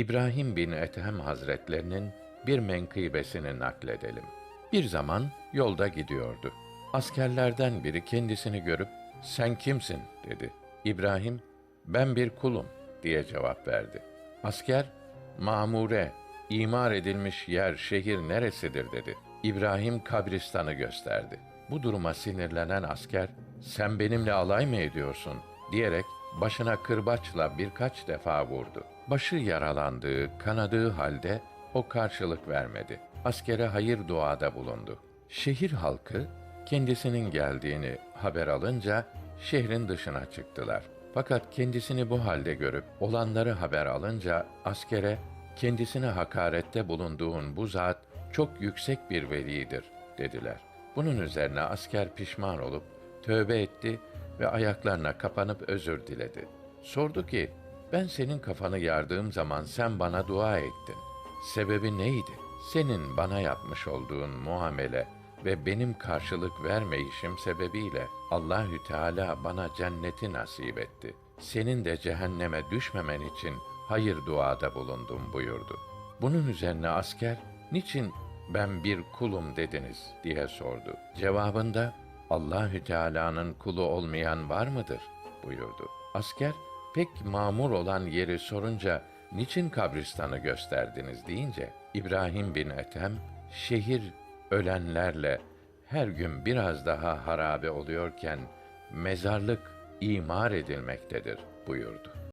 İbrahim bin Ethem Hazretlerinin bir menkıbesini nakledelim. Bir zaman yolda gidiyordu. Askerlerden biri kendisini görüp sen kimsin dedi. İbrahim ben bir kulum diye cevap verdi. Asker mamure imar edilmiş yer şehir neresidir dedi. İbrahim kabristanı gösterdi. Bu duruma sinirlenen asker sen benimle alay mı ediyorsun diyerek başına kırbaçla birkaç defa vurdu. Başı yaralandığı, kanadığı halde o karşılık vermedi. Askere hayır duada bulundu. Şehir halkı kendisinin geldiğini haber alınca şehrin dışına çıktılar. Fakat kendisini bu halde görüp olanları haber alınca askere kendisine hakarette bulunduğun bu zat çok yüksek bir velidir dediler. Bunun üzerine asker pişman olup tövbe etti ve ayaklarına kapanıp özür diledi. Sordu ki, ben senin kafanı yardığım zaman sen bana dua ettin. Sebebi neydi? Senin bana yapmış olduğun muamele ve benim karşılık vermeyişim sebebiyle Allahü Teala bana cenneti nasip etti. Senin de cehenneme düşmemen için hayır duada bulundum buyurdu. Bunun üzerine asker, niçin ben bir kulum dediniz diye sordu. Cevabında Allahü Teala'nın kulu olmayan var mıdır buyurdu. Asker pek mamur olan yeri sorunca niçin kabristanı gösterdiniz deyince İbrahim bin Ethem şehir ölenlerle her gün biraz daha harabe oluyorken mezarlık imar edilmektedir buyurdu.